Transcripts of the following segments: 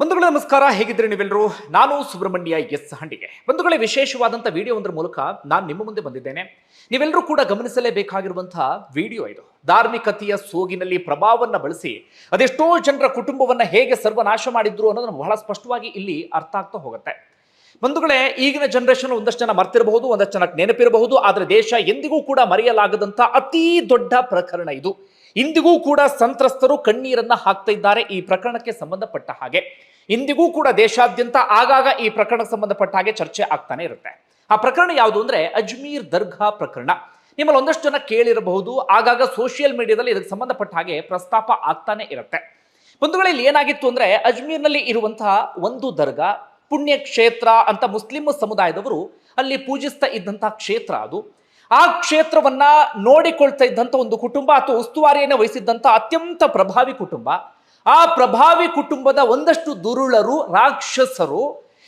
ಬಂಧುಗಳೇ ನಮಸ್ಕಾರ ಹೇಗಿದ್ರೆ ನೀವೆಲ್ಲರೂ? ನಾನು ಸುಬ್ರಹ್ಮಣ್ಯ ಎಸ್ ಹಂಡಿಗೆ. ಬಂಧುಗಳೇ ವಿಶೇಷವಾದಂಥ ವಿಡಿಯೋ ಒಂದರ ಮೂಲಕ ನಾನು ನಿಮ್ಮ ಮುಂದೆ ಬಂದಿದ್ದೇನೆ. ನೀವೆಲ್ಲರೂ ಕೂಡ ಗಮನಿಸಲೇಬೇಕಾಗಿರುವಂತಹ ವಿಡಿಯೋ ಇದು. ಧಾರ್ಮಿಕತೆಯ ಸೋಗಿನಲ್ಲಿ ಪ್ರಭಾವವನ್ನು ಬಳಸಿ, ಅದೆಷ್ಟೋ ಜನರ ಕುಟುಂಬವನ್ನು ಹೇಗೆ ಸರ್ವನಾಶ ಮಾಡಿದ್ರು ಅನ್ನೋದನ್ನು ಬಹಳ ಸ್ಪಷ್ಟವಾಗಿ ಇಲ್ಲಿ ಅರ್ಥ ಆಗ್ತಾ ಹೋಗುತ್ತೆ. ಬಂಧುಗಳೇ, ಈಗಿನ ಜನರೇಷನ್ ಒಂದಷ್ಟು ಜನ ಮರ್ತಿರಬಹುದು, ಒಂದಷ್ಟು ಜನ ನೆನಪಿರಬಹುದು, ಆದರೆ ದೇಶ ಎಂದಿಗೂ ಕೂಡ ಮರೆಯಲಾಗದಂಥ ಅತಿ ದೊಡ್ಡ ಪ್ರಕರಣ ಇದು. ಇಂದಿಗೂ ಕೂಡ ಸಂತ್ರಸ್ತರು ಕಣ್ಣೀರನ್ನ ಹಾಕ್ತಾ ಇದ್ದಾರೆ ಈ ಪ್ರಕರಣಕ್ಕೆ ಸಂಬಂಧಪಟ್ಟ ಹಾಗೆ. ಇಂದಿಗೂ ಕೂಡ ದೇಶಾದ್ಯಂತ ಆಗಾಗ ಈ ಪ್ರಕರಣಕ್ಕೆ ಸಂಬಂಧಪಟ್ಟ ಹಾಗೆ ಚರ್ಚೆ ಆಗ್ತಾನೆ ಇರುತ್ತೆ. ಆ ಪ್ರಕರಣ ಯಾವುದು ಅಂದ್ರೆ ಅಜ್ಮೀರ್ ದರ್ಗಾ ಪ್ರಕರಣ. ನಿಮ್ಮಲ್ಲಿ ಒಂದಷ್ಟು ಜನ ಕೇಳಿರಬಹುದು, ಆಗಾಗ ಸೋಷಿಯಲ್ ಮೀಡಿಯಾದಲ್ಲಿ ಇದಕ್ಕೆ ಸಂಬಂಧಪಟ್ಟ ಹಾಗೆ ಪ್ರಸ್ತಾಪ ಆಗ್ತಾನೆ ಇರುತ್ತೆ. ಬಂಧುಗಳಲ್ಲಿ ಏನಾಗಿತ್ತು ಅಂದ್ರೆ ಅಜ್ಮೀರ್ನಲ್ಲಿ ಇರುವಂತಹ ಒಂದು ದರ್ಗಾ ಪುಣ್ಯ ಕ್ಷೇತ್ರ ಅಂತ ಮುಸ್ಲಿಂ ಸಮುದಾಯದವರು ಅಲ್ಲಿ ಪೂಜಿಸ್ತಾ ಇದ್ದಂತಹ ಕ್ಷೇತ್ರ ಅದು. ಆ ಕ್ಷೇತ್ರವನ್ನ ನೋಡಿಕೊಳ್ತಾ ಇದ್ದಂಥ ಒಂದು ಕುಟುಂಬ ಅಥವಾ ಉಸ್ತುವಾರಿಯನ್ನು ವಹಿಸಿದ್ದಂಥ ಅತ್ಯಂತ ಪ್ರಭಾವಿ ಕುಟುಂಬ. ಆ ಪ್ರಭಾವಿ ಕುಟುಂಬದ ಒಂದಷ್ಟು ದುರುಳರು, ರಾಕ್ಷಸರು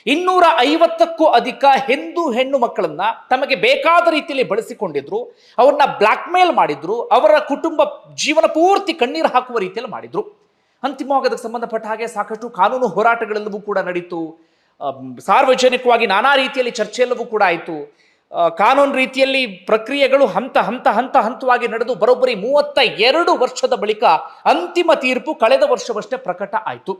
ಇನ್ನೂರ ಐವತ್ತಕ್ಕೂ ಅಧಿಕ ಹೆಂದು ಹೆಣ್ಣು ಮಕ್ಕಳನ್ನ ತಮಗೆ ಬೇಕಾದ ರೀತಿಯಲ್ಲಿ ಬಳಸಿಕೊಂಡಿದ್ರು. ಅವ್ರನ್ನ ಬ್ಲಾಕ್ ಮೇಲ್ ಮಾಡಿದ್ರು. ಅವರ ಕುಟುಂಬ ಜೀವನ ಪೂರ್ತಿ ಕಣ್ಣೀರು ಹಾಕುವ ರೀತಿಯಲ್ಲಿ ಮಾಡಿದ್ರು. ಅಂತಿಮವಾಗಿ ಅದಕ್ಕೆ ಸಂಬಂಧಪಟ್ಟ ಹಾಗೆ ಸಾಕಷ್ಟು ಕಾನೂನು ಹೋರಾಟಗಳೆಲ್ಲವೂ ಕೂಡ ನಡೀತು. ಸಾರ್ವಜನಿಕವಾಗಿ ನಾನಾ ರೀತಿಯಲ್ಲಿ ಚರ್ಚೆ ಎಲ್ಲವೂ ಕೂಡ ಆಯಿತು. ಕಾನೂನು ರೀತಿಯಲ್ಲಿ ಪ್ರಕ್ರಿಯೆಗಳು ಹಂತ ಹಂತ ಹಂತ ಹಂತವಾಗಿ ನಡೆದು ಬರೋಬ್ಬರಿ ಮೂವತ್ತ ಎರಡು ವರ್ಷದ ಬಳಿಕ ಅಂತಿಮ ತೀರ್ಪು ಕಳೆದ ವರ್ಷವಷ್ಟೇ ಪ್ರಕಟ ಆಯಿತು.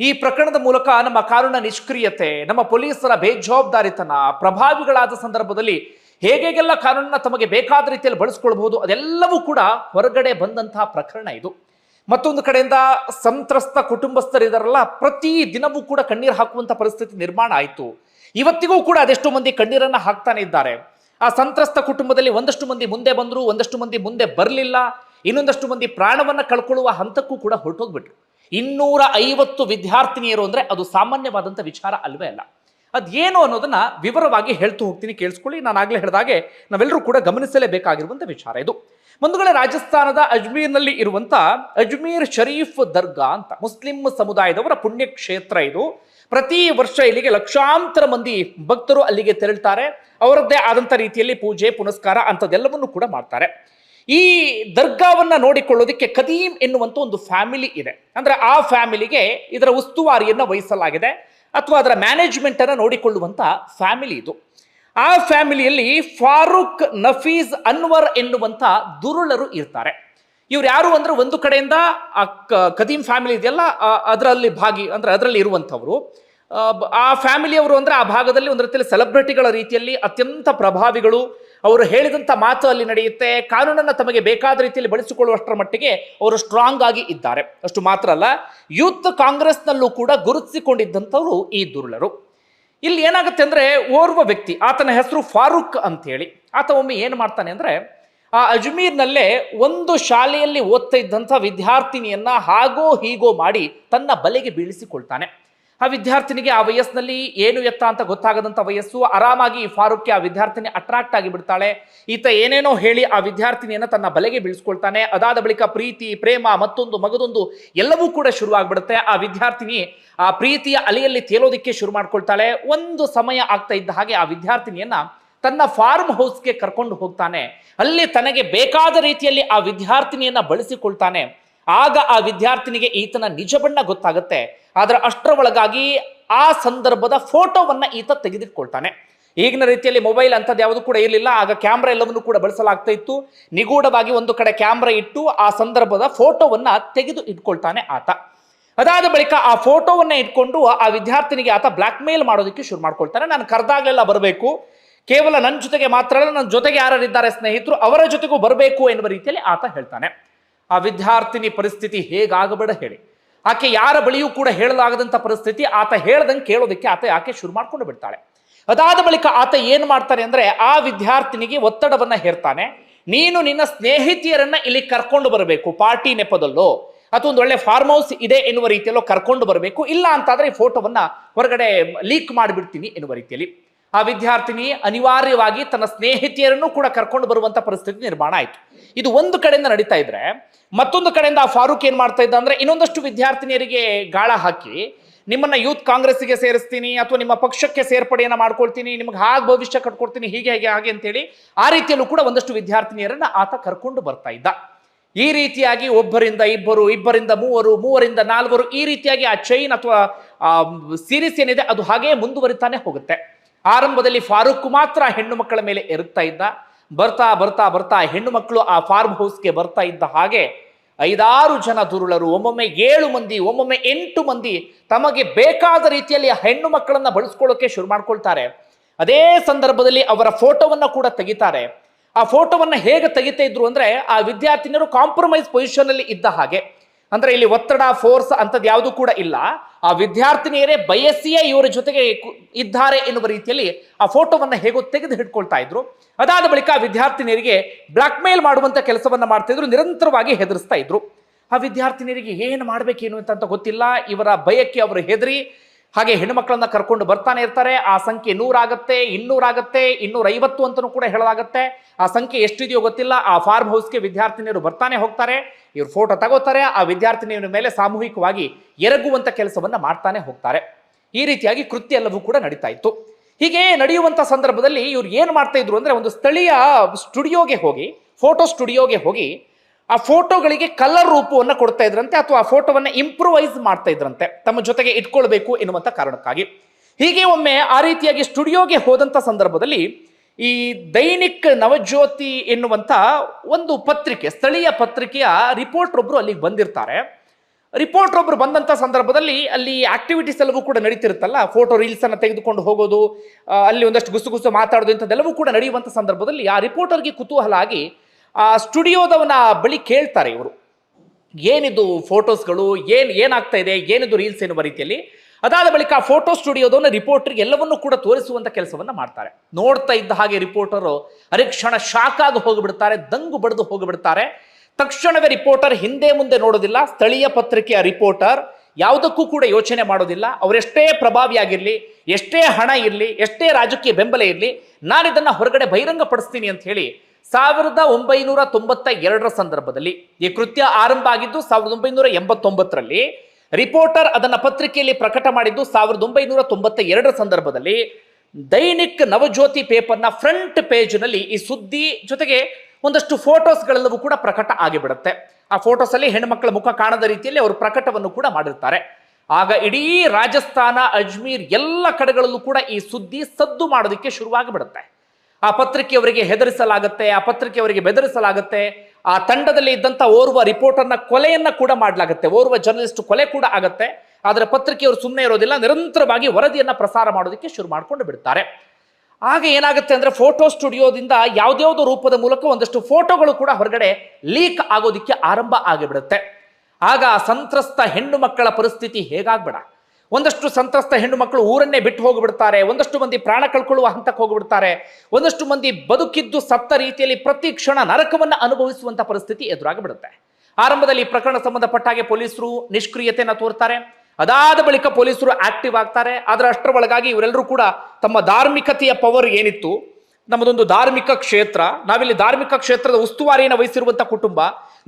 ಈ ಪ್ರಕರಣದ ಮೂಲಕ ನಮ್ಮ ಕಾನೂನ ನಿಷ್ಕ್ರಿಯತೆ, ನಮ್ಮ ಪೊಲೀಸರ ಬೇಜವಾಬ್ದಾರಿತನ, ಪ್ರಭಾವಿಗಳಾದ ಸಂದರ್ಭದಲ್ಲಿ ಹೇಗೆಲ್ಲ ಕಾನೂನನ್ನ ತಮಗೆ ಬೇಕಾದ ರೀತಿಯಲ್ಲಿ ಬಳಸ್ಕೊಳ್ಬಹುದು ಅದೆಲ್ಲವೂ ಕೂಡ ಹೊರಗಡೆ ಬಂದಂತಹ ಪ್ರಕರಣ ಇದು. ಮತ್ತೊಂದು ಕಡೆಯಿಂದ ಸಂತ್ರಸ್ತ ಕುಟುಂಬಸ್ಥರಿದಾರಲ್ಲ, ಪ್ರತಿ ದಿನವೂ ಕೂಡ ಕಣ್ಣೀರು ಹಾಕುವಂತ ಪರಿಸ್ಥಿತಿ ನಿರ್ಮಾಣ ಆಯಿತು. ಇವತ್ತಿಗೂ ಕೂಡ ಅದೆಷ್ಟು ಮಂದಿ ಕಣ್ಣೀರನ್ನ ಹಾಕ್ತಾನೆ ಇದ್ದಾರೆ. ಆ ಸಂತ್ರಸ್ತ ಕುಟುಂಬದಲ್ಲಿ ಒಂದಷ್ಟು ಮಂದಿ ಮುಂದೆ ಬಂದರು, ಒಂದಷ್ಟು ಮಂದಿ ಮುಂದೆ ಬರಲಿಲ್ಲ, ಇನ್ನೊಂದಷ್ಟು ಮಂದಿ ಪ್ರಾಣವನ್ನು ಕಳ್ಕೊಳ್ಳುವ ಹಂತಕ್ಕೂ ಕೂಡ ಹೊರಟೋಗ್ಬಿಟ್ರು. ಇನ್ನೂರ ಐವತ್ತು ವಿದ್ಯಾರ್ಥಿನಿಯರು ಅಂದ್ರೆ ಅದು ಸಾಮಾನ್ಯವಾದಂಥ ವಿಚಾರ ಅಲ್ವೇ ಅಲ್ಲ. ಅದೇನು ಅನ್ನೋದನ್ನ ವಿವರವಾಗಿ ಹೇಳ್ತು ಹೋಗ್ತೀನಿ, ಕೇಳಿಸ್ಕೊಳ್ಳಿ. ನಾನು ಆಗ್ಲೇ ಹೇಳಿದಾಗೆ ನಾವೆಲ್ಲರೂ ಕೂಡ ಗಮನಿಸಲೇಬೇಕಾಗಿರುವಂಥ ವಿಚಾರ ಇದು. ಮುಂದುಗಡೆ ರಾಜಸ್ಥಾನದ ಅಜ್ಮೀರ್ನಲ್ಲಿ ಇರುವಂತ ಅಜ್ಮೀರ್ ಶರೀಫ್ ದರ್ಗಾ ಅಂತ ಮುಸ್ಲಿಂ ಸಮುದಾಯದವರ ಪುಣ್ಯಕ್ಷೇತ್ರ ಇದು. ಪ್ರತಿ ವರ್ಷ ಇಲ್ಲಿಗೆ ಲಕ್ಷಾಂತರ ಮಂದಿ ಭಕ್ತರು ಅಲ್ಲಿಗೆ ತೆರಳ್ತಾರೆ. ಅವರದ್ದೇ ಆದಂಥ ರೀತಿಯಲ್ಲಿ ಪೂಜೆ, ಪುನಸ್ಕಾರ ಅಂಥದ್ದೆಲ್ಲವನ್ನು ಕೂಡ ಮಾಡ್ತಾರೆ. ಈ ದರ್ಗಾವನ್ನ ನೋಡಿಕೊಳ್ಳೋದಕ್ಕೆ ಕದೀಂ ಎನ್ನುವಂತ ಒಂದು ಫ್ಯಾಮಿಲಿ ಇದೆ. ಅಂದ್ರೆ ಆ ಫ್ಯಾಮಿಲಿಗೆ ಇದರ ಉಸ್ತುವಾರಿಯನ್ನು ವಹಿಸಲಾಗಿದೆ. ಅಥವಾ ಅದರ ಮ್ಯಾನೇಜ್ಮೆಂಟ್ ನೋಡಿಕೊಳ್ಳುವಂಥ ಫ್ಯಾಮಿಲಿ ಇದು. ಆ ಫ್ಯಾಮಿಲಿಯಲ್ಲಿ ಫಾರೂಕ್ ನಫೀಸ್ ಅನ್ವರ್ ಎನ್ನುವಂತ ದುರುಳರು ಇರ್ತಾರೆ. ಇವ್ರು ಯಾರು ಅಂದ್ರೆ ಒಂದು ಕಡೆಯಿಂದ ಆ ಕದೀಮ್ ಕದೀಂ ಫ್ಯಾಮಿಲಿ ಇದೆಯಲ್ಲ ಅದರಲ್ಲಿ ಭಾಗಿ ಅಂದ್ರೆ ಅದರಲ್ಲಿ ಇರುವಂಥವ್ರು. ಆ, ಫ್ಯಾಮಿಲಿಯವರು ಅಂದ್ರೆ ಆ ಭಾಗದಲ್ಲಿ ಒಂದು ರೀತಿಯಲ್ಲಿ ಸೆಲೆಬ್ರಿಟಿಗಳ ರೀತಿಯಲ್ಲಿ ಅತ್ಯಂತ ಪ್ರಭಾವಿಗಳು. ಅವರು ಹೇಳಿದಂಥ ಮಾತು ಅಲ್ಲಿ ನಡೆಯುತ್ತೆ. ಕಾನೂನನ್ನು ತಮಗೆ ಬೇಕಾದ ರೀತಿಯಲ್ಲಿ ಬಳಸಿಕೊಳ್ಳುವಷ್ಟರ ಮಟ್ಟಿಗೆ ಅವರು ಸ್ಟ್ರಾಂಗ್ ಆಗಿ ಇದ್ದಾರೆ. ಅಷ್ಟು ಮಾತ್ರ ಅಲ್ಲ ಯೂತ್ ಕಾಂಗ್ರೆಸ್ನಲ್ಲೂ ಕೂಡ ಗುರುತಿಸಿಕೊಂಡಿದ್ದಂಥವರು ಈ ದುರುಳರು. ಇಲ್ಲಿ ಏನಾಗುತ್ತೆ ಅಂದ್ರೆ ಓರ್ವ ವ್ಯಕ್ತಿ ಆತನ ಹೆಸರು ಫಾರೂಕ್ ಅಂತ ಹೇಳಿ ಆತ ಒಮ್ಮೆ ಏನು ಮಾಡ್ತಾನೆ ಅಂದ್ರೆ ಆ ಅಜ್ಮೀರ್ನಲ್ಲೇ ಒಂದು ಶಾಲೆಯಲ್ಲಿ ಓದ್ತಾ ಇದ್ದಂಥ ವಿದ್ಯಾರ್ಥಿನಿಯನ್ನ ಹಾಗೋ ಹೀಗೋ ಮಾಡಿ ತನ್ನ ಬಲೆಗೆ ಬೀಳಿಸಿಕೊಳ್ತಾನೆ. ಆ ವಿದ್ಯಾರ್ಥಿನಿಗೆ ಆ ವಯಸ್ಸಿನಲ್ಲಿ ಏನು ಎತ್ತ ಅಂತ ಗೊತ್ತಾಗದಂಥ ವಯಸ್ಸು, ಆರಾಮಾಗಿ ಈ ಫಾರೂಕ್ಗೆ ಆ ವಿದ್ಯಾರ್ಥಿನಿ ಅಟ್ರಾಕ್ಟ್ ಆಗಿ ಬಿಡ್ತಾಳೆ. ಈತ ಏನೇನೋ ಹೇಳಿ ಆ ವಿದ್ಯಾರ್ಥಿನಿಯನ್ನು ತನ್ನ ಬಲೆಗೆ ಬೀಳಿಸ್ಕೊಳ್ತಾನೆ. ಅದಾದ ಬಳಿಕ ಪ್ರೀತಿ, ಪ್ರೇಮ, ಮತ್ತೊಂದು ಮಗದೊಂದು ಎಲ್ಲವೂ ಕೂಡ ಶುರುವಾಗ್ಬಿಡುತ್ತೆ. ಆ ವಿದ್ಯಾರ್ಥಿನಿ ಆ ಪ್ರೀತಿಯ ಅಲೆಯಲ್ಲಿ ತೇಲೋದಿಕ್ಕೆ ಶುರು ಮಾಡ್ಕೊಳ್ತಾಳೆ. ಒಂದು ಸಮಯ ಆಗ್ತಾ ಇದ್ದ ಹಾಗೆ ಆ ವಿದ್ಯಾರ್ಥಿನಿಯನ್ನ ತನ್ನ ಫಾರ್ಮ್ ಹೌಸ್ಗೆ ಕರ್ಕೊಂಡು ಹೋಗ್ತಾನೆ. ಅಲ್ಲಿ ತನಗೆ ಬೇಕಾದ ರೀತಿಯಲ್ಲಿ ಆ ವಿದ್ಯಾರ್ಥಿನಿಯನ್ನ ಬಳಸಿಕೊಳ್ತಾನೆ. ಆಗ ಆ ವಿದ್ಯಾರ್ಥಿನಿಗೆ ಈತನ ನಿಜ ಬಣ್ಣ ಗೊತ್ತಾಗುತ್ತೆ. ಆದರೆ ಅಷ್ಟರ ಒಳಗಾಗಿ ಆ ಸಂದರ್ಭದ ಫೋಟೋವನ್ನ ಈತ ತೆಗೆದಿಟ್ಕೊಳ್ತಾನೆ. ಈಗಿನ ರೀತಿಯಲ್ಲಿ ಮೊಬೈಲ್ ಅಂಥದ್ದು ಯಾವುದು ಕೂಡ ಇರಲಿಲ್ಲ. ಆಗ ಕ್ಯಾಮ್ರಾ ಎಲ್ಲವನ್ನು ಕೂಡ ಬಳಸಲಾಗ್ತಾ ಇತ್ತು. ನಿಗೂಢವಾಗಿ ಒಂದು ಕಡೆ ಕ್ಯಾಮ್ರಾ ಇಟ್ಟು ಆ ಸಂದರ್ಭದ ಫೋಟೋವನ್ನ ತೆಗೆದು ಇಟ್ಕೊಳ್ತಾನೆ ಆತ. ಅದಾದ ಬಳಿಕ ಆ ಫೋಟೋವನ್ನ ಇಟ್ಕೊಂಡು ಆ ವಿದ್ಯಾರ್ಥಿನಿಗೆ ಆತ ಬ್ಲ್ಯಾಕ್ ಮೇಲ್ ಮಾಡೋದಕ್ಕೆ ಶುರು ಮಾಡ್ಕೊಳ್ತಾನೆ. ನಾನು ಕರೆದಾಗಲೆಲ್ಲ ಬರಬೇಕು. ಕೇವಲ ನನ್ನ ಜೊತೆಗೆ ಮಾತ್ರ ಅಲ್ಲ ನನ್ನ ಜೊತೆಗೆ ಯಾರಿದ್ದಾರೆ ಸ್ನೇಹಿತರು ಅವರ ಜೊತೆಗೂ ಬರಬೇಕು ಎನ್ನುವ ರೀತಿಯಲ್ಲಿ ಆತ ಹೇಳ್ತಾನೆ. ಆ ವಿದ್ಯಾರ್ಥಿನಿ ಪರಿಸ್ಥಿತಿ ಹೇಗಾಗಬೇಡ ಹೇಳಿ. ಆಕೆ ಯಾರ ಬಳಿಯೂ ಕೂಡ ಹೇಳಲಾಗದಂಥ ಪರಿಸ್ಥಿತಿ ಆತ ಹೇಳ್ದಂಗೆ ಕೇಳೋದಕ್ಕೆ ಆತ ಯಾಕೆ ಶುರು ಮಾಡ್ಕೊಂಡು ಬಿಡ್ತಾಳೆ. ಅದಾದ ಬಳಿಕ ಆತ ಏನು ಮಾಡ್ತಾನೆ ಅಂದ್ರೆ ಆ ವಿದ್ಯಾರ್ಥಿನಿಗೆ ಒತ್ತಡವನ್ನ ಹೇರ್ತಾನೆ. ನೀನು ನಿನ್ನ ಸ್ನೇಹಿತಿಯರನ್ನ ಇಲ್ಲಿ ಕರ್ಕೊಂಡು ಬರಬೇಕು, ಪಾರ್ಟಿ ನೆಪದಲ್ಲೋ, ಅಥವಾ ಒಂದು ಒಳ್ಳೆ ಫಾರ್ಮ್ ಹೌಸ್ ಇದೆ ಎನ್ನುವ ರೀತಿಯಲ್ಲೋ ಕರ್ಕೊಂಡು ಬರಬೇಕು, ಇಲ್ಲ ಅಂತಾದ್ರೆ ಈ ಫೋಟೋವನ್ನ ಹೊರಗಡೆ ಲೀಕ್ ಮಾಡಿಬಿಡ್ತೀನಿ ಎನ್ನುವ ರೀತಿಯಲ್ಲಿ. ಆ ವಿದ್ಯಾರ್ಥಿನಿ ಅನಿವಾರ್ಯವಾಗಿ ತನ್ನ ಸ್ನೇಹಿತೆಯರನ್ನು ಕೂಡ ಕರ್ಕೊಂಡು ಬರುವಂತ ಪರಿಸ್ಥಿತಿ ನಿರ್ಮಾಣ ಆಯಿತು. ಇದು ಒಂದು ಕಡೆಯಿಂದ ನಡೀತಾ ಇದ್ರೆ, ಮತ್ತೊಂದು ಕಡೆಯಿಂದ ಆ ಫಾರೂಕ್ ಏನ್ ಮಾಡ್ತಾ ಇದ್ದ ಅಂದ್ರೆ ಇನ್ನೊಂದಷ್ಟು ವಿದ್ಯಾರ್ಥಿನಿಯರಿಗೆ ಗಾಳ ಹಾಕಿ, ನಿಮ್ಮನ್ನ ಯೂತ್ ಕಾಂಗ್ರೆಸ್ಗೆ ಸೇರಿಸ್ತೀನಿ ಅಥವಾ ನಿಮ್ಮ ಪಕ್ಷಕ್ಕೆ ಸೇರ್ಪಡೆಯನ್ನ ಮಾಡ್ಕೊಳ್ತೀನಿ, ನಿಮ್ಗೆ ಹಾಗೆ ಭವಿಷ್ಯ ಕಟ್ಕೊಡ್ತೀನಿ, ಹೀಗೆ, ಹೇಗೆ, ಹಾಗೆ ಅಂತೇಳಿ ಆ ರೀತಿಯಲ್ಲೂ ಕೂಡ ಒಂದಷ್ಟು ವಿದ್ಯಾರ್ಥಿನಿಯರನ್ನ ಆತ ಕರ್ಕೊಂಡು ಬರ್ತಾ ಇದ್ದ. ಈ ರೀತಿಯಾಗಿ ಒಬ್ಬರಿಂದ ಇಬ್ಬರು, ಇಬ್ಬರಿಂದ ಮೂವರು, ಮೂವರಿಂದ ನಾಲ್ವರು ಈ ರೀತಿಯಾಗಿ ಆ ಚೈನ್ ಅಥವಾ ಸೀರೀಸ್ ಏನಿದೆ ಅದು ಹಾಗೇ ಮುಂದುವರಿತಾನೆ ಹೋಗುತ್ತೆ. ಆರಂಭದಲ್ಲಿ ಫಾರೂಕ್ ಮಾತ್ರ ಹೆಣ್ಣು ಮಕ್ಕಳ ಮೇಲೆ ಎರಗ್ತಾ ಇದ್ದ. ಬರ್ತಾ ಬರ್ತಾ ಬರ್ತಾ ಹೆಣ್ಣು ಮಕ್ಕಳು ಆ ಫಾರ್ಮ್ ಹೌಸ್ಗೆ ಬರ್ತಾ ಇದ್ದ ಹಾಗೆ ಐದಾರು ಜನ ದುರುಳರು, ಒಮ್ಮೊಮ್ಮೆ ಏಳು ಮಂದಿ, ಒಮ್ಮೊಮ್ಮೆ ಎಂಟು ಮಂದಿ ತಮಗೆ ಬೇಕಾದ ರೀತಿಯಲ್ಲಿ ಹೆಣ್ಣು ಮಕ್ಕಳನ್ನ ಬಳಸ್ಕೊಳ್ಳೋಕೆ ಶುರು ಮಾಡ್ಕೊಳ್ತಾರೆ. ಅದೇ ಸಂದರ್ಭದಲ್ಲಿ ಅವರ ಫೋಟೋವನ್ನ ಕೂಡ ತೆಗಿತಾರೆ. ಆ ಫೋಟೋವನ್ನ ಹೇಗೆ ತೆಗಿತಾ ಇದ್ರು ಅಂದ್ರೆ ಆ ವಿದ್ಯಾರ್ಥಿನಿಯರು ಕಾಂಪ್ರಮೈಸ್ ಪೊಸಿಷನ್ ಅಲ್ಲಿ ಇದ್ದ ಹಾಗೆ. ಅಂದ್ರೆ ಇಲ್ಲಿ ಒತ್ತಡ ಫೋರ್ಸ್ ಅಂತದ್ ಯಾವುದು ಕೂಡ ಇಲ್ಲ. ಆ ವಿದ್ಯಾರ್ಥಿನಿಯರೇ ಬಯಸಿಯೇ ಇವರ ಜೊತೆಗೆ ಇದ್ದಾರೆ ಎನ್ನುವ ರೀತಿಯಲ್ಲಿ ಆ ಫೋಟೋವನ್ನ ಹೇಗೋ ತೆಗೆದು ಹಿಡ್ಕೊಳ್ತಾ ಇದ್ರು. ಅದಾದ ಬಳಿಕ ವಿದ್ಯಾರ್ಥಿನಿಯರಿಗೆ ಬ್ಲಾಕ್ ಮೇಲ್ ಮಾಡುವಂತ ಕೆಲಸವನ್ನ ಮಾಡ್ತಾ ಇದ್ರು, ನಿರಂತರವಾಗಿ ಹೆದರಿಸ್ತಾ ಇದ್ರು. ಆ ವಿದ್ಯಾರ್ಥಿನಿಯರಿಗೆ ಏನು ಮಾಡ್ಬೇಕೇನು ಅಂತ ಗೊತ್ತಿಲ್ಲ, ಇವರ ಭಯಕ್ಕೆ ಅವರು ಹೆದರಿ ಹಾಗೆ ಹೆಣ್ಣುಮಕ್ಕಳನ್ನ ಕರ್ಕೊಂಡು ಬರ್ತಾನೆ ಇರ್ತಾರೆ. ಆ ಸಂಖ್ಯೆ ನೂರಾಗತ್ತೆ, ಇನ್ನೂರಾಗತ್ತೆ, ಇನ್ನೂರೈವತ್ತು ಅಂತಲೂ ಕೂಡ ಹೇಳಲಾಗತ್ತೆ. ಆ ಸಂಖ್ಯೆ ಎಷ್ಟಿದೆಯೋ ಗೊತ್ತಿಲ್ಲ. ಆ ಫಾರ್ಮ್ ಹೌಸ್ಗೆ ವಿದ್ಯಾರ್ಥಿನಿಯರು ಬರ್ತಾನೆ ಹೋಗ್ತಾರೆ. ಇವ್ರು ಫೋಟೋ ತಗೋತಾರೆ. ಆ ವಿದ್ಯಾರ್ಥಿನಿಯರ ಮೇಲೆ ಸಾಮೂಹಿಕವಾಗಿ ಎರಗುವಂತ ಕೆಲಸವನ್ನ ಮಾಡ್ತಾನೆ ಹೋಗ್ತಾರೆ. ಈ ರೀತಿಯಾಗಿ ಕೃತ್ಯ ಎಲ್ಲವೂ ಕೂಡ ನಡೀತಾ ಇತ್ತು. ಹೀಗೆ ನಡೆಯುವಂತ ಸಂದರ್ಭದಲ್ಲಿ ಇವ್ರು ಏನು ಮಾಡ್ತಾ ಇದ್ರು ಅಂದ್ರೆ ಒಂದು ಸ್ಥಳೀಯ ಸ್ಟುಡಿಯೋಗೆ ಹೋಗಿ ಫೋಟೋ ಸ್ಟುಡಿಯೋಗೆ ಹೋಗಿ ಆ ಫೋಟೋಗಳಿಗೆ ಕಲರ್ ರೂಪವನ್ನು ಕೊಡ್ತಾ ಇದ್ರಂತೆ ಅಥವಾ ಆ ಫೋಟೋವನ್ನು ಇಂಪ್ರೂವೈಸ್ ಮಾಡ್ತಾ ಇದ್ರಂತೆ. ತಮ್ಮ ಜೊತೆಗೆ ಇಟ್ಕೊಳ್ಬೇಕು ಎನ್ನುವಂಥ ಕಾರಣಕ್ಕಾಗಿ. ಹೀಗೆ ಒಮ್ಮೆ ಆ ರೀತಿಯಾಗಿ ಸ್ಟುಡಿಯೋಗೆ ಹೋದಂಥ ಸಂದರ್ಭದಲ್ಲಿ ಈ ದೈನಿಕ್ ನವಜ್ಯೋತಿ ಎನ್ನುವಂಥ ಒಂದು ಪತ್ರಿಕೆ, ಸ್ಥಳೀಯ ಪತ್ರಿಕೆಯ ರಿಪೋರ್ಟರ್ ಒಬ್ರು ಅಲ್ಲಿಗೆ ಬಂದಿರ್ತಾರೆ. ರಿಪೋರ್ಟರ್ ಒಬ್ರು ಬಂದಂತ ಸಂದರ್ಭದಲ್ಲಿ ಅಲ್ಲಿ ಆಕ್ಟಿವಿಟೀಸ್ ಎಲ್ಲವೂ ಕೂಡ ನಡೀತಿರುತ್ತಲ್ಲ. ಫೋಟೋ ರೀಲ್ಸ್ ಅನ್ನು ತೆಗೆದುಕೊಂಡು ಹೋಗೋದು ಅಲ್ಲಿ ಒಂದಷ್ಟು ಗುಸು ಗುಸು ಮಾತಾಡೋದು ಇಂಥದ್ದೆಲ್ಲವೂ ಕೂಡ ನಡೆಯುವಂಥ ಸಂದರ್ಭದಲ್ಲಿ ಆ ರಿಪೋರ್ಟರ್ಗೆ ಕುತೂಹಲ ಆಗಿ ಆ ಸ್ಟುಡಿಯೋದವನ ಬಳಿ ಕೇಳ್ತಾರೆ ಇವರು. ಏನಿದು ಫೋಟೋಸ್ಗಳು, ಏನು, ಏನಾಗ್ತಾ ಇದೆ, ಏನಿದು ರೀಲ್ಸ್ ಎನ್ನುವ ರೀತಿಯಲ್ಲಿ. ಅದಾದ ಬಳಿಕ ಆ ಫೋಟೋ ಸ್ಟುಡಿಯೋದವನ್ನ ರಿಪೋರ್ಟರ್ಗೆ ಎಲ್ಲವನ್ನೂ ಕೂಡ ತೋರಿಸುವಂತ ಕೆಲಸವನ್ನ ಮಾಡ್ತಾರೆ. ನೋಡ್ತಾ ಇದ್ದ ಹಾಗೆ ರಿಪೋರ್ಟರು ಅರೆ ಕ್ಷಣ ಶಾಕ್ ಆಗಿ ಹೋಗಿಬಿಡ್ತಾರೆ, ದಂಗು ಬಡಿದು ಹೋಗಿಬಿಡ್ತಾರೆ. ತಕ್ಷಣವೇ ರಿಪೋರ್ಟರ್ ಹಿಂದೆ ಮುಂದೆ ನೋಡೋದಿಲ್ಲ, ಸ್ಥಳೀಯ ಪತ್ರಿಕೆಯ ರಿಪೋರ್ಟರ್ ಯಾವುದಕ್ಕೂ ಕೂಡ ಯೋಚನೆ ಮಾಡೋದಿಲ್ಲ. ಅವರೆಷ್ಟೇ ಪ್ರಭಾವಿಯಾಗಿರಲಿ, ಎಷ್ಟೇ ಹಣ ಇರಲಿ, ಎಷ್ಟೇ ರಾಜಕೀಯ ಬೆಂಬಲ ಇರಲಿ, ನಾನಿದನ್ನ ಹೊರಗಡೆ ಬಹಿರಂಗಪಡಿಸ್ತೀನಿ ಅಂತ ಹೇಳಿ ಸಾವಿರದ ಒಂಬೈನೂರ ತೊಂಬತ್ತ ಎರಡರ ಸಂದರ್ಭದಲ್ಲಿ ಈ ಕೃತ್ಯ ಆರಂಭ ಆಗಿದ್ದು ಸಾವಿರದ ಒಂಬೈನೂರ ಎಂಬತ್ತೊಂಬತ್ತರಲ್ಲಿ ರಿಪೋರ್ಟರ್ ಅದನ್ನ ಪತ್ರಿಕೆಯಲ್ಲಿ ಪ್ರಕಟ ಮಾಡಿದ್ದು ಸಾವಿರದ ಒಂಬೈನೂರ ತೊಂಬತ್ತ ಎರಡರ ಸಂದರ್ಭದಲ್ಲಿ ದೈನಿಕ್ ನವಜ್ಯೋತಿ ಪೇಪರ್ನ ಫ್ರಂಟ್ ಪೇಜ್ನಲ್ಲಿ ಈ ಸುದ್ದಿ ಜೊತೆಗೆ ಒಂದಷ್ಟು ಫೋಟೋಸ್ಗಳೆಲ್ಲವೂ ಕೂಡ ಪ್ರಕಟ ಆಗಿಬಿಡುತ್ತೆ. ಆ ಫೋಟೋಸ್ ಅಲ್ಲಿ ಹೆಣ್ಮಕ್ಳ ಮುಖ ಕಾಣದ ರೀತಿಯಲ್ಲಿ ಅವರು ಪ್ರಕಟವನ್ನು ಕೂಡ ಮಾಡಿರ್ತಾರೆ. ಆಗ ಇಡೀ ರಾಜಸ್ಥಾನ, ಅಜ್ಮೀರ್ ಎಲ್ಲ ಕಡೆಗಳಲ್ಲೂ ಕೂಡ ಈ ಸುದ್ದಿ ಸದ್ದು ಮಾಡೋದಕ್ಕೆ ಶುರುವಾಗಿಬಿಡುತ್ತೆ. ಆ ಪತ್ರಿಕೆಯವರಿಗೆ ಹೆದರಿಸಲಾಗುತ್ತೆ, ಆ ಪತ್ರಿಕೆಯವರಿಗೆ ಬೆದರಿಸಲಾಗುತ್ತೆ, ಆ ತಂಡದಲ್ಲಿ ಇದ್ದಂತ ಓರ್ವ ರಿಪೋರ್ಟರ್ನ ಕೊಲೆಯನ್ನ ಕೂಡ ಮಾಡಲಾಗುತ್ತೆ, ಓರ್ವ ಜರ್ನಲಿಸ್ಟ್ ಕೊಲೆ ಕೂಡ ಆಗುತ್ತೆ. ಆದರೆ ಪತ್ರಿಕೆಯವರು ಸುಮ್ಮನೆ ಇರೋದಿಲ್ಲ, ನಿರಂತರವಾಗಿ ವರದಿಯನ್ನ ಪ್ರಸಾರ ಮಾಡೋದಕ್ಕೆ ಶುರು ಮಾಡಿಕೊಂಡು ಬಿಡ್ತಾರೆ. ಆಗ ಏನಾಗುತ್ತೆ ಅಂದ್ರೆ ಫೋಟೋ ಸ್ಟುಡಿಯೋದಿಂದ ಯಾವುದ್ಯಾವುದೋ ರೂಪದ ಮೂಲಕ ಒಂದಷ್ಟು ಫೋಟೋಗಳು ಕೂಡ ಹೊರಗಡೆ ಲೀಕ್ ಆಗೋದಿಕ್ಕೆ ಆರಂಭ ಆಗಿಬಿಡುತ್ತೆ. ಆಗ ಸಂತ್ರಸ್ತ ಹೆಣ್ಣು ಮಕ್ಕಳ ಪರಿಸ್ಥಿತಿ ಹೇಗಾಗ್ಬೇಡ? ಒಂದಷ್ಟು ಸಂತ್ರಸ್ತ ಹೆಣ್ಣು ಮಕ್ಕಳು ಊರನ್ನೇ ಬಿಟ್ಟು ಹೋಗಿಬಿಡ್ತಾರೆ. ಒಂದಷ್ಟು ಮಂದಿ ಪ್ರಾಣ ಕಳ್ಕೊಳ್ಳುವ ಹಂತಕ್ಕೆ ಹೋಗಿಬಿಡ್ತಾರೆ. ಒಂದಷ್ಟು ಮಂದಿ ಬದುಕಿದ್ದು ಸತ್ತ ರೀತಿಯಲ್ಲಿ ಪ್ರತಿ ಕ್ಷಣ ನರಕವನ್ನು ಅನುಭವಿಸುವಂತ ಪರಿಸ್ಥಿತಿ ಎದುರಾಗಿಬಿಡುತ್ತೆ. ಆರಂಭದಲ್ಲಿ ಪ್ರಕರಣ ಸಂಬಂಧಪಟ್ಟ ಹಾಗೆ ಪೊಲೀಸರು ನಿಷ್ಕ್ರಿಯತೆಯನ್ನು ತೋರ್ತಾರೆ. ಅದಾದ ಬಳಿಕ ಪೊಲೀಸರು ಆಕ್ಟಿವ್ ಆಗ್ತಾರೆ. ಆದ್ರೆ ಅಷ್ಟರ ಒಳಗಾಗಿ ಇವರೆಲ್ಲರೂ ಕೂಡ ತಮ್ಮ ಧಾರ್ಮಿಕತೆಯ ಪವರ್ ಏನಿತ್ತು? ನಮ್ಮದೊಂದು ಧಾರ್ಮಿಕ ಕ್ಷೇತ್ರ. ನಾವಿಲ್ಲಿ ಧಾರ್ಮಿಕ ಕ್ಷೇತ್ರದ ಉಸ್ತುವಾರಿಯನ್ನು ವಹಿಸಿರುವಂಥ ಕುಟುಂಬ.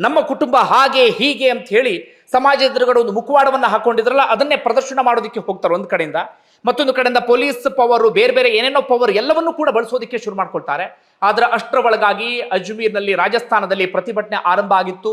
ನಮ್ಮ ಕುಟುಂಬ ಹಾಗೆ ಹೀಗೆ ಅಂತ ಹೇಳಿ ಸಮಾಜದ ಎದುರುಗಡೆ ಒಂದು ಮುಖವಾಡವನ್ನು ಹಾಕೊಂಡಿದ್ರಲ್ಲ, ಅದನ್ನೇ ಪ್ರದರ್ಶನ ಮಾಡೋದಕ್ಕೆ ಹೋಗ್ತಾರೆ ಒಂದು ಕಡೆಯಿಂದ. ಮತ್ತೊಂದು ಕಡೆಯಿಂದ ಪೊಲೀಸ್ ಪವರು, ಬೇರೆ ಬೇರೆ ಏನೇನೋ ಪವರ್ ಎಲ್ಲವನ್ನೂ ಕೂಡ ಬಳಸೋದಕ್ಕೆ ಶುರು ಮಾಡ್ಕೊಳ್ತಾರೆ. ಆದರೆ ಅಷ್ಟರ ಒಳಗಾಗಿ ಅಜ್ಮೀರ್ನಲ್ಲಿ ರಾಜಸ್ಥಾನದಲ್ಲಿ ಪ್ರತಿಭಟನೆ ಆರಂಭ ಆಗಿತ್ತು.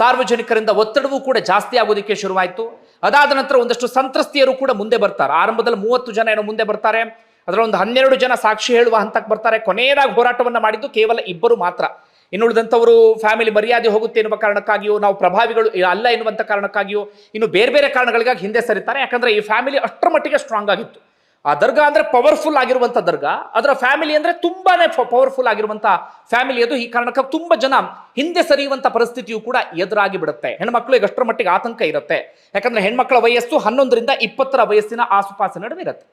ಸಾರ್ವಜನಿಕರಿಂದ ಒತ್ತಡವೂ ಕೂಡ ಜಾಸ್ತಿ ಆಗೋದಕ್ಕೆ ಶುರುವಾಯಿತು. ಅದಾದ ನಂತರ ಒಂದಷ್ಟು ಸಂತ್ರಸ್ತಿಯರು ಕೂಡ ಮುಂದೆ ಬರ್ತಾರೆ. ಆರಂಭದಲ್ಲಿ ಮೂವತ್ತು ಜನ ಏನೋ ಮುಂದೆ ಬರ್ತಾರೆ. ಅದರ ಒಂದು ಹನ್ನೆರಡು ಜನ ಸಾಕ್ಷಿ ಹೇಳುವ ಹಂತಕ್ಕೆ ಬರ್ತಾರೆ. ಕೊನೆಯದಾಗಿ ಹೋರಾಟವನ್ನು ಮಾಡಿದ್ದು ಕೇವಲ ಇಬ್ಬರು ಮಾತ್ರ. ಇನ್ನುಳಿದಂಥವರು ಫ್ಯಾಮಿಲಿ ಮರ್ಯಾದೆ ಹೋಗುತ್ತೆ ಎನ್ನುವ ಕಾರಣಕ್ಕಾಗಿಯೋ, ನಾವು ಪ್ರಭಾವಿಗಳು ಅಲ್ಲ ಎನ್ನುವಂಥ ಕಾರಣಕ್ಕಾಗಿಯೋ, ಇನ್ನು ಬೇರೆ ಬೇರೆ ಕಾರಣಗಳಿಗಾಗಿ ಹಿಂದೆ ಸರಿತಾರೆ. ಯಾಕಂದರೆ ಈ ಫ್ಯಾಮಿಲಿ ಅಷ್ಟರ ಮಟ್ಟಿಗೆ ಸ್ಟ್ರಾಂಗ್ ಆಗಿತ್ತು. ಆ ದರ್ಗಾ ಅಂದರೆ ಪವರ್ಫುಲ್ ಆಗಿರುವಂಥ ದರ್ಗಾ. ಅದರ ಫ್ಯಾಮಿಲಿ ಅಂದರೆ ತುಂಬಾನೇ ಪವರ್ಫುಲ್ ಆಗಿರುವಂಥ ಫ್ಯಾಮಿಲಿ ಅದು. ಈ ಕಾರಣಕ್ಕೆ ತುಂಬ ಜನ ಹಿಂದೆ ಸರಿಯುವಂಥ ಪರಿಸ್ಥಿತಿಯು ಕೂಡ ಎದುರಾಗಿ ಬಿಡುತ್ತೆ. ಹೆಣ್ಮಕ್ಳಿಗೆ ಅಷ್ಟರ ಮಟ್ಟಿಗೆ ಆತಂಕ ಇರುತ್ತೆ. ಯಾಕಂದರೆ ಹೆಣ್ಮಕ್ಳ ವಯಸ್ಸು ಹನ್ನೊಂದರಿಂದ ಇಪ್ಪತ್ತರ ವಯಸ್ಸಿನ ಆಸುಪಾಸು ನಡುವೆ ಇರುತ್ತೆ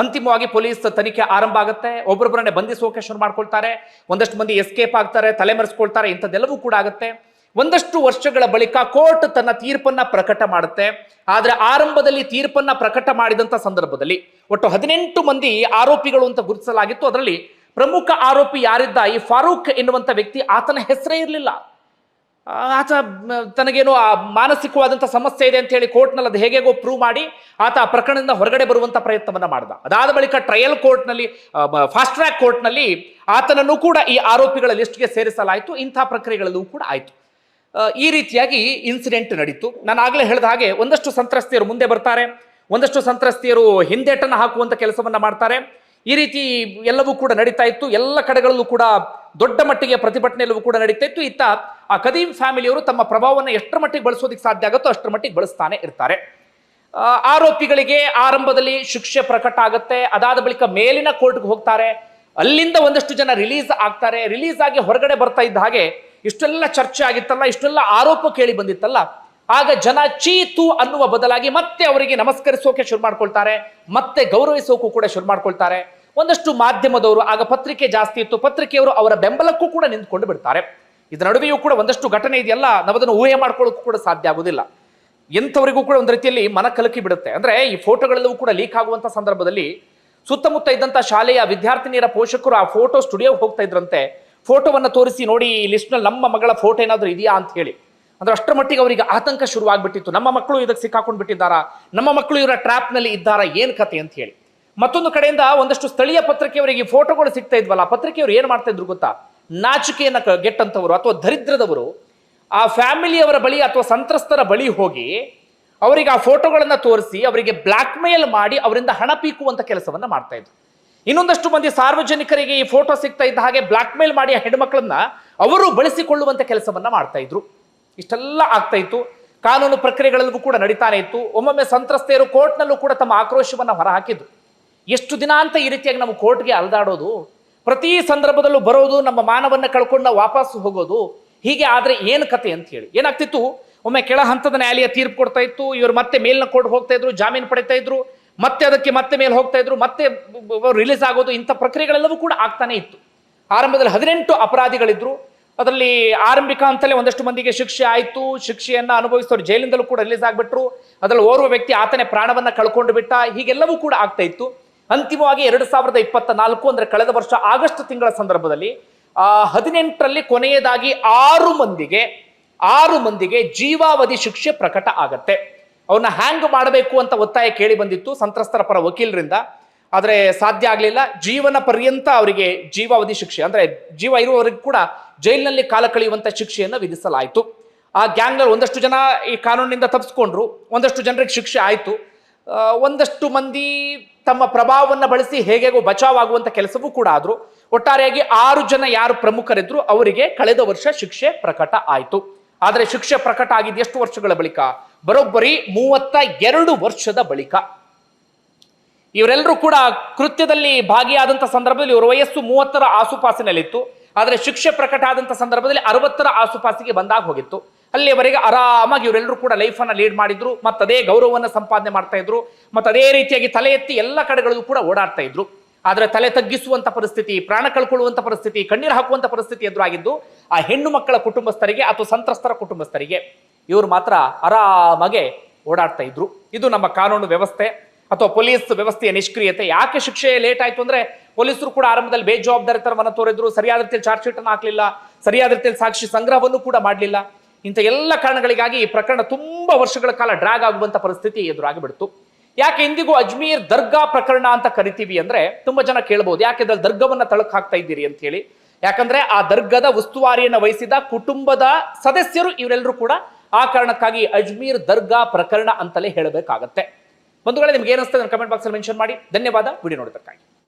ಅಂತಿಮವಾಗಿ ಪೊಲೀಸ್ ತನಿಖೆ ಆರಂಭ ಆಗುತ್ತೆ. ಒಬ್ಬರೊಬ್ಬರನ್ನೇ ಬಂಧಿಸೋಕೆ ಶುರು ಮಾಡ್ಕೊಳ್ತಾರೆ. ಒಂದಷ್ಟು ಮಂದಿ ಎಸ್ಕೇಪ್ ಆಗ್ತಾರೆ ತಲೆಮರೆಸ್ಕೊಳ್ತಾರೆ ಇಂಥದ್ದೆಲ್ಲವೂ ಕೂಡ ಆಗುತ್ತೆ. ಒಂದಷ್ಟು ವರ್ಷಗಳ ಬಳಿಕ ಕೋರ್ಟ್ ತನ್ನ ತೀರ್ಪನ್ನ ಪ್ರಕಟ ಮಾಡುತ್ತೆ. ಆದರೆ ಆರಂಭದಲ್ಲಿ ತೀರ್ಪನ್ನ ಪ್ರಕಟ ಮಾಡಿದಂತ ಸಂದರ್ಭದಲ್ಲಿ ಒಟ್ಟು ಹದಿನೆಂಟು ಮಂದಿ ಆರೋಪಿಗಳು ಅಂತ ಗುರುತಿಸಲಾಗಿತ್ತು. ಅದರಲ್ಲಿ ಪ್ರಮುಖ ಆರೋಪಿ ಯಾರಿದ್ದ ಈ ಫಾರೂಕ್ ಎನ್ನುವಂಥ ವ್ಯಕ್ತಿ ಆತನ ಹೆಸರೇ ಇರಲಿಲ್ಲ. ಆತ ತನಗೇನು ಆ ಮಾನಸಿಕವಾದಂಥ ಸಮಸ್ಯೆ ಇದೆ ಅಂತ ಹೇಳಿ ಕೋರ್ಟ್ನಲ್ಲಿ ಅದು ಹೇಗೆಗೋ ಪ್ರೂವ್ ಮಾಡಿ ಆತ ಆ ಪ್ರಕರಣದಿಂದ ಹೊರಗಡೆ ಬರುವಂಥ ಪ್ರಯತ್ನವನ್ನು ಮಾಡ್ದ. ಅದಾದ ಬಳಿಕ ಟ್ರಯಲ್ ಕೋರ್ಟ್ನಲ್ಲಿ ಫಾಸ್ಟ್ ಟ್ರ್ಯಾಕ್ ಕೋರ್ಟ್ನಲ್ಲಿ ಆತನನ್ನು ಕೂಡ ಈ ಆರೋಪಿಗಳ ಲಿಸ್ಟ್ಗೆ ಸೇರಿಸಲಾಯಿತು. ಇಂಥ ಪ್ರಕ್ರಿಯೆಗಳಲ್ಲೂ ಕೂಡ ಆಯಿತು. ಈ ರೀತಿಯಾಗಿ ಇನ್ಸಿಡೆಂಟ್ ನಡೀತು. ನಾನು ಆಗಲೇ ಹೇಳಿದ ಹಾಗೆ ಒಂದಷ್ಟು ಸಂತ್ರಸ್ತೆಯರು ಮುಂದೆ ಬರ್ತಾರೆ. ಒಂದಷ್ಟು ಸಂತ್ರಸ್ತಿಯರು ಹಿಂದೇಟನ್ನು ಹಾಕುವಂಥ ಕೆಲಸವನ್ನು ಮಾಡ್ತಾರೆ. ಈ ರೀತಿ ಎಲ್ಲವೂ ಕೂಡ ನಡೀತಾ ಇತ್ತು. ಎಲ್ಲ ಕಡೆಗಳಲ್ಲೂ ಕೂಡ ದೊಡ್ಡ ಮಟ್ಟಿಗೆ ಪ್ರತಿಭಟನೆಯಲ್ಲೂ ಕೂಡ ನಡೀತಾ ಇತ್ತು ಇತ್ತ ಆ ಕದೀಂ ಫ್ಯಾಮಿಲಿಯವರು ತಮ್ಮ ಪ್ರಭಾವವನ್ನು ಎಷ್ಟರ ಮಟ್ಟಿಗೆ ಬಳಸೋದಕ್ಕೆ ಸಾಧ್ಯ ಆಗುತ್ತೋ ಅಷ್ಟರ ಮಟ್ಟಿಗೆ ಬಳಸ್ತಾನೆ ಇರ್ತಾರೆ. ಆರೋಪಿಗಳಿಗೆ ಆರಂಭದಲ್ಲಿ ಶಿಕ್ಷೆ ಪ್ರಕಟ ಆಗುತ್ತೆ. ಅದಾದ ಬಳಿಕ ಮೇಲಿನ ಕೋರ್ಟ್ಗೆ ಹೋಗ್ತಾರೆ. ಅಲ್ಲಿಂದ ಒಂದಷ್ಟು ಜನ ರಿಲೀಸ್ ಆಗ್ತಾರೆ. ರಿಲೀಸ್ ಆಗಿ ಹೊರಗಡೆ ಬರ್ತಾ ಇದ್ದ ಹಾಗೆ ಇಷ್ಟೆಲ್ಲ ಚರ್ಚೆ ಆಗಿತ್ತಲ್ಲ, ಇಷ್ಟೆಲ್ಲ ಆರೋಪ ಕೇಳಿ ಬಂದಿತ್ತಲ್ಲ, ಆಗ ಜನ ಚೀತು ಅನ್ನುವ ಬದಲಾಗಿ ಮತ್ತೆ ಅವರಿಗೆ ನಮಸ್ಕರಿಸೋಕೆ ಶುರು ಮಾಡ್ಕೊಳ್ತಾರೆ. ಮತ್ತೆ ಗೌರವಿಸೋಕು ಕೂಡ ಶುರು ಮಾಡ್ಕೊಳ್ತಾರೆ. ಒಂದಷ್ಟು ಮಾಧ್ಯಮದವರು, ಆಗ ಪತ್ರಿಕೆ ಜಾಸ್ತಿ ಇತ್ತು. ಪತ್ರಿಕೆಯವರು ಅವರ ಬೆಂಬಲಕ್ಕೂ ಕೂಡ ನಿಂತ್ಕೊಂಡು ಬಿಡ್ತಾರೆ. ಇದರ ನಡುವೆಯೂ ಕೂಡ ಒಂದಷ್ಟು ಘಟನೆ ಇದೆಯಲ್ಲ, ನಾವದನ್ನು ಊಹೆ ಮಾಡ್ಕೊಳ್ಳೋಕ್ಕೂ ಕೂಡ ಸಾಧ್ಯ ಆಗುವುದಿಲ್ಲ ಎಂಥವರಿಗೂ ಕೂಡ ಒಂದು ರೀತಿಯಲ್ಲಿ ಮನ ಕಲಕಿ ಬಿಡುತ್ತೆ. ಅಂದ್ರೆ ಈ ಫೋಟೋಗಳೆಲ್ಲವೂ ಕೂಡ ಲೀಕ್ ಆಗುವಂತ ಸಂದರ್ಭದಲ್ಲಿ ಸುತ್ತಮುತ್ತ ಇದ್ದಂತ ಶಾಲೆಯ ವಿದ್ಯಾರ್ಥಿನಿಯರ ಪೋಷಕರು ಆ ಫೋಟೋ ಸ್ಟುಡಿಯೋಗೆ ಹೋಗ್ತಾ ಇದ್ರಂತೆ. ಫೋಟೋವನ್ನು ತೋರಿಸಿ ನೋಡಿ, ಈ ಲಿಸ್ಟ್ನಲ್ಲಿ ನಮ್ಮ ಮಗಳ ಫೋಟೋ ಏನಾದರೂ ಇದೆಯಾ ಅಂತ ಹೇಳಿ. ಅಂದ್ರೆ ಅಷ್ಟರ ಮಟ್ಟಿಗೆ ಅವರಿಗೆ ಆತಂಕ ಶುರುವಾಗ್ಬಿಟ್ಟಿತ್ತು. ನಮ್ಮ ಮಕ್ಕಳು ಇದಕ್ಕೆ ಸಿಕ್ಕಾಕೊಂಡು ಬಿಟ್ಟಿದ್ದಾರಾ ನಮ್ಮ ಮಕ್ಕಳು ಇವರ ಟ್ರ್ಯಾಪ್ನಲ್ಲಿ ಇದ್ದಾರಾ? ಏನು ಕತೆ ಅಂತ ಹೇಳಿ. ಮತ್ತೊಂದು ಕಡೆಯಿಂದ ಒಂದಷ್ಟು ಸ್ಥಳೀಯ ಪತ್ರಿಕೆಯವರಿಗೆ ಫೋಟೋಗಳು ಸಿಗ್ತಾ ಇದ್ವಲ್ಲ, ಪತ್ರಿಕೆಯವರು ಏನು ಮಾಡ್ತಾ ಇದ್ರು ಗೊತ್ತಾ? ನಾಚಿಕೆಯನ್ನು ಗೆಟ್ಟಂಥವರು ಅಥವಾ ದರಿದ್ರದವರು ಆ ಫ್ಯಾಮಿಲಿಯವರ ಬಳಿ ಅಥವಾ ಸಂತ್ರಸ್ತರ ಬಳಿ ಹೋಗಿ ಅವರಿಗೆ ಆ ಫೋಟೋಗಳನ್ನು ತೋರಿಸಿ ಅವರಿಗೆ ಬ್ಲ್ಯಾಕ್ಮೇಲ್ ಮಾಡಿ ಅವರಿಂದ ಹಣ ಪೀಕುವಂಥ ಕೆಲಸವನ್ನು ಮಾಡ್ತಾ ಇದ್ರು. ಇನ್ನೊಂದಷ್ಟು ಮಂದಿ ಸಾರ್ವಜನಿಕರಿಗೆ ಈ ಫೋಟೋ ಸಿಗ್ತಾ ಇದ್ದ ಹಾಗೆ ಬ್ಲ್ಯಾಕ್ ಮೇಲ್ ಮಾಡಿ ಆ ಹೆಣ್ಮಕ್ಳನ್ನ ಅವರು ಬಳಸಿಕೊಳ್ಳುವಂಥ ಕೆಲಸವನ್ನು ಮಾಡ್ತಾ ಇದ್ರು. ಇಷ್ಟೆಲ್ಲ ಆಗ್ತಾ ಇತ್ತು. ಕಾನೂನು ಪ್ರಕ್ರಿಯೆಗಳಲ್ಲೂ ಕೂಡ ನಡೀತಾನೆ ಇತ್ತು. ಒಮ್ಮೊಮ್ಮೆ ಸಂತ್ರಸ್ತೆಯರು ಕೋರ್ಟ್ನಲ್ಲೂ ಕೂಡ ತಮ್ಮ ಆಕ್ರೋಶವನ್ನು ಹೊರಹಾಕಿದ್ರು. ಎಷ್ಟು ದಿನ ಅಂತ ಈ ರೀತಿಯಾಗಿ ನಾವು ಕೋರ್ಟ್ಗೆ ಅಲ್ದಾಡೋದು, ಪ್ರತಿ ಸಂದರ್ಭದಲ್ಲೂ ಬರೋದು, ನಮ್ಮ ಮಾನವನ್ನ ಕಳ್ಕೊಂಡು ನಾವು ವಾಪಸ್ ಹೋಗೋದು, ಹೀಗೆ ಆದರೆ ಏನು ಕತೆ ಅಂತ ಹೇಳಿ. ಏನಾಗ್ತಿತ್ತು? ಒಮ್ಮೆ ಕೆಳ ಹಂತದ ನ್ಯಾಯಾಲಯ ತೀರ್ಪು ಕೊಡ್ತಾ ಇತ್ತು, ಇವರು ಮತ್ತೆ ಮೇಲಿನ ಕೋರ್ಟ್ ಹೋಗ್ತಾ ಇದ್ರು, ಜಾಮೀನು ಪಡಿತಾ ಇದ್ರು, ಮತ್ತೆ ಅದಕ್ಕೆ ಮತ್ತೆ ಮೇಲೆ ಹೋಗ್ತಾ ಇದ್ರು, ಮತ್ತೆ ರಿಲೀಸ್ ಆಗೋದು, ಇಂಥ ಪ್ರಕ್ರಿಯೆಗಳೆಲ್ಲವೂ ಕೂಡ ಆಗ್ತಾನೆ ಇತ್ತು. ಆರಂಭದಲ್ಲಿ ಹದಿನೆಂಟು ಅಪರಾಧಿಗಳಿದ್ರು. ಅದರಲ್ಲಿ ಆರಂಭಿಕ ಅಂತಲೇ ಒಂದಷ್ಟು ಮಂದಿಗೆ ಶಿಕ್ಷೆ ಆಯಿತು, ಶಿಕ್ಷೆಯನ್ನ ಅನುಭವಿಸಿದವರು ಜೈಲಿಂದಲೂ ಕೂಡ ರಿಲೀಸ್ ಆಗಿಬಿಟ್ರು. ಅದರಲ್ಲಿ ಓರ್ವ ವ್ಯಕ್ತಿ ಆತನೇ ಪ್ರಾಣವನ್ನ ಕಳ್ಕೊಂಡು ಬಿಟ್ಟ, ಹೀಗೆಲ್ಲವೂ ಕೂಡ ಆಗ್ತಾ ಇತ್ತು. ಅಂತಿಮವಾಗಿ ಎರಡು ಸಾವಿರದ ಇಪ್ಪತ್ತ ನಾಲ್ಕು ಅಂದ್ರೆ ಕಳೆದ ವರ್ಷ ಆಗಸ್ಟ್ ತಿಂಗಳ ಸಂದರ್ಭದಲ್ಲಿ ಹದಿನೆಂಟರಲ್ಲಿ ಕೊನೆಯದಾಗಿ ಆರು ಮಂದಿಗೆ ಆರು ಮಂದಿಗೆ ಜೀವಾವಧಿ ಶಿಕ್ಷೆ ಪ್ರಕಟ ಆಗತ್ತೆ. ಅವನ್ನ ಹ್ಯಾಂಗ್ ಮಾಡಬೇಕು ಅಂತ ಒತ್ತಾಯ ಕೇಳಿ ಬಂದಿತ್ತು ಸಂತ್ರಸ್ತರ ಪರ ವಕೀಲರಿಂದ. ಆದರೆ ಸಾಧ್ಯ ಆಗಲಿಲ್ಲ. ಜೀವನ ಪರ್ಯಂತ ಅವರಿಗೆ ಜೀವಾವಧಿ ಶಿಕ್ಷೆ, ಅಂದ್ರೆ ಜೀವ ಇರುವವರೆಗೂ ಕೂಡ ಜೈಲಿನಲ್ಲಿ ಕಾಲ ಕಳೆಯುವಂತ ಶಿಕ್ಷೆಯನ್ನು ವಿಧಿಸಲಾಯಿತು. ಆ ಗ್ಯಾಂಗ್ನಲ್ಲಿ ಒಂದಷ್ಟು ಜನ ಈ ಕಾನೂನಿನಿಂದ ತಪ್ಪಿಸ್ಕೊಂಡ್ರು ಒಂದಷ್ಟು ಜನರಿಗೆ ಶಿಕ್ಷೆ ಆಯಿತು. ಒಂದಷ್ಟು ಮಂದಿ ತಮ್ಮ ಪ್ರಭಾವವನ್ನು ಬಳಸಿ ಹೇಗೆಗೋ ಬಚಾವಾಗುವಂತ ಕೆಲಸವೂ ಕೂಡ ಆದರೂ. ಒಟ್ಟಾರೆಯಾಗಿ ಆರು ಜನ ಯಾರು ಪ್ರಮುಖರಿದ್ರು ಅವರಿಗೆ ಕಳೆದ ವರ್ಷ ಶಿಕ್ಷೆ ಪ್ರಕಟ ಆಯಿತು. ಆದರೆ ಶಿಕ್ಷೆ ಪ್ರಕಟ ಆಗಿದ್ದು ಎಷ್ಟು ವರ್ಷಗಳ ಬಳಿಕ? ಬರೋಬ್ಬರಿ ಮೂವತ್ತ ಎರಡು ವರ್ಷದ ಬಳಿಕ. ಇವರೆಲ್ಲರೂ ಕೂಡ ಕೃತ್ಯದಲ್ಲಿ ಭಾಗಿಯಾದಂಥ ಸಂದರ್ಭದಲ್ಲಿ ಇವರ ವಯಸ್ಸು ಮೂವತ್ತರ ಆಸುಪಾಸಿನಲ್ಲಿತ್ತು. ಆದರೆ ಶಿಕ್ಷೆ ಪ್ರಕಟ ಆದಂಥ ಸಂದರ್ಭದಲ್ಲಿ ಅರವತ್ತರ ಆಸುಪಾಸಿಗೆ ಬಂದಾಗ ಹೋಗಿತ್ತು. ಅಲ್ಲಿಯವರೆಗೆ ಆರಾಮಾಗಿ ಇವರೆಲ್ಲರೂ ಕೂಡ ಲೈಫನ್ನು ಲೀಡ್ ಮಾಡಿದ್ರು ಮತ್ತು ಅದೇ ಗೌರವವನ್ನು ಸಂಪಾದನೆ ಮಾಡ್ತಾ ಇದ್ರು ಮತ್ತು ಅದೇ ರೀತಿಯಾಗಿ ತಲೆ ಎತ್ತಿ ಎಲ್ಲ ಕಡೆಗಳಿಗೂ ಕೂಡ ಓಡಾಡ್ತಾ ಇದ್ರು. ಆದರೆ ತಲೆ ತಗ್ಗಿಸುವಂಥ ಪರಿಸ್ಥಿತಿ, ಪ್ರಾಣ ಕಳ್ಕೊಳ್ಳುವಂಥ ಪರಿಸ್ಥಿತಿ, ಕಣ್ಣೀರು ಹಾಕುವಂಥ ಪರಿಸ್ಥಿತಿ ಎದುರಾಗಿದ್ದು ಆ ಹೆಣ್ಣು ಮಕ್ಕಳ ಕುಟುಂಬಸ್ಥರಿಗೆ ಅಥವಾ ಸಂತ್ರಸ್ತರ ಕುಟುಂಬಸ್ಥರಿಗೆ ಇವರು ಮಾತ್ರ ಆರಾಮಾಗೆ ಓಡಾಡ್ತಾ ಇದ್ರು. ಇದು ನಮ್ಮ ಕಾನೂನು ವ್ಯವಸ್ಥೆ ಅಥವಾ ಪೊಲೀಸ್ ವ್ಯವಸ್ಥೆಯ ನಿಷ್ಕ್ರಿಯತೆ. ಯಾಕೆ ಶಿಕ್ಷೆ ಲೇಟ್ ಆಯಿತು ಅಂದರೆ ಪೊಲೀಸರು ಕೂಡ ಆರಂಭದಲ್ಲಿ ಬೇಜವಾಬ್ದಾರಿ ಥರವನ್ನು ತೋರಿದ್ರು, ಸರಿಯಾದ ರೀತಿಯಲ್ಲಿ ಚಾರ್ಜ್ ಶೀಟನ್ನು ಹಾಕಲಿಲ್ಲ, ಸರಿಯಾದ ರೀತಿಯಲ್ಲಿ ಸಾಕ್ಷಿ ಸಂಗ್ರಹವನ್ನು ಕೂಡ ಮಾಡಲಿಲ್ಲ. ಇಂಥ ಎಲ್ಲ ಕಾರಣಗಳಿಗಾಗಿ ಈ ಪ್ರಕರಣ ತುಂಬಾ ವರ್ಷಗಳ ಕಾಲ ಡ್ರಾಗ್ ಆಗುವಂತ ಪರಿಸ್ಥಿತಿ ಎದುರಾಗಿಬಿಡ್ತು. ಯಾಕೆ ಇಂದಿಗೂ ಅಜ್ಮೀರ್ ದರ್ಗಾ ಪ್ರಕರಣ ಅಂತ ಕರಿತೀವಿ ಅಂದ್ರೆ ತುಂಬಾ ಜನ ಕೇಳ್ಬೋದು, ಯಾಕೆ ಅದ್ರಲ್ಲಿ ದರ್ಗವನ್ನ ತಳಕ್ ಹಾಕ್ತಾ ಇದ್ದೀರಿ ಅಂತ ಹೇಳಿ. ಯಾಕಂದ್ರೆ ಆ ದರ್ಗದ ಉಸ್ತುವಾರಿಯನ್ನು ವಹಿಸಿದ ಕುಟುಂಬದ ಸದಸ್ಯರು ಇವರೆಲ್ಲರೂ ಕೂಡ ಆ ಕಾರಣಕ್ಕಾಗಿ ಅಜ್ಮೀರ್ ದರ್ಗಾ ಪ್ರಕರಣ ಅಂತಲೇ ಹೇಳಬೇಕಾಗತ್ತೆ. ಬಂಧುಗಳೇ, ನಿಮ್ಗೆ ಏನಿಸ್ತದೆ ಕಮೆಂಟ್ ಬಾಕ್ಸ್ ಅಲ್ಲಿ ಮೆನ್ಷನ್ ಮಾಡಿ. ಧನ್ಯವಾದ. ವಿಡಿಯೋ ನೋಡೋದಕ್ಕಾಗಿ